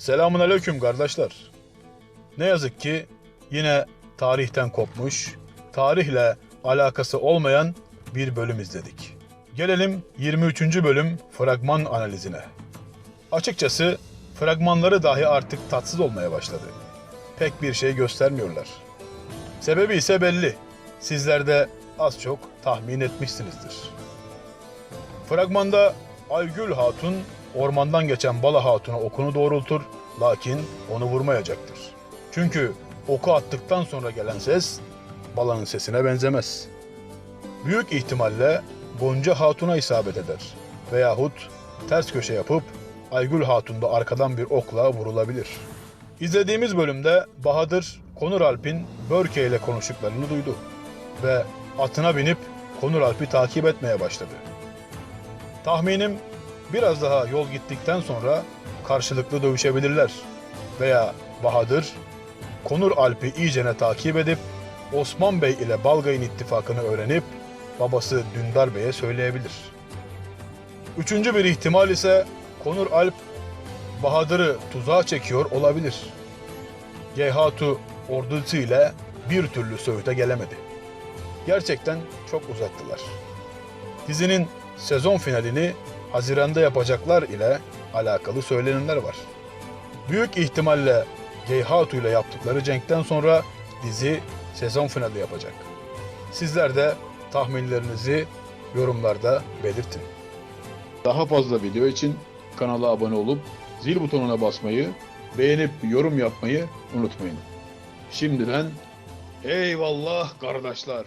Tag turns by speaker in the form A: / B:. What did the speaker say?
A: Selamun aleyküm kardeşler. Ne yazık ki yine tarihten kopmuş, tarihle alakası olmayan bir bölüm izledik. Gelelim 23. bölüm fragman analizine. Açıkçası fragmanları dahi artık tatsız olmaya başladı. Pek bir şey göstermiyorlar. Sebebi ise belli. Sizler de az çok tahmin etmişsinizdir. Fragmanda Aygül Hatun ormandan geçen Bala Hatun'a okunu doğrultur lakin onu vurmayacaktır. Çünkü oku attıktan sonra gelen ses Bala'nın sesine benzemez. Büyük ihtimalle Gonca Hatun'a isabet eder veyahut ters köşe yapıp Aygül Hatun da arkadan bir okla vurulabilir. İzlediğimiz bölümde Bahadır Konur Alp'in Börke ile konuştuklarını duydu ve atına binip Konur Alp'i takip etmeye başladı. Tahminim biraz daha yol gittikten sonra karşılıklı dövüşebilirler. Veya Bahadır, Konur Alp'i iyicene takip edip Osman Bey ile Balgay'ın ittifakını öğrenip babası Dündar Bey'e söyleyebilir. Üçüncü bir ihtimal ise Konur Alp Bahadır'ı tuzağa çekiyor olabilir. Geyhatu ordusu ile bir türlü Söğüt'e gelemedi. Gerçekten çok uzattılar. Dizinin sezon finalini Haziran'da yapacaklar ile alakalı söylenenler var. Büyük ihtimalle Geyhatu ile yaptıkları cenkten sonra dizi sezon finali yapacak. Sizler de tahminlerinizi yorumlarda belirtin. Daha fazla video için kanala abone olup zil butonuna basmayı, beğenip yorum yapmayı unutmayın. Şimdiden eyvallah kardeşler.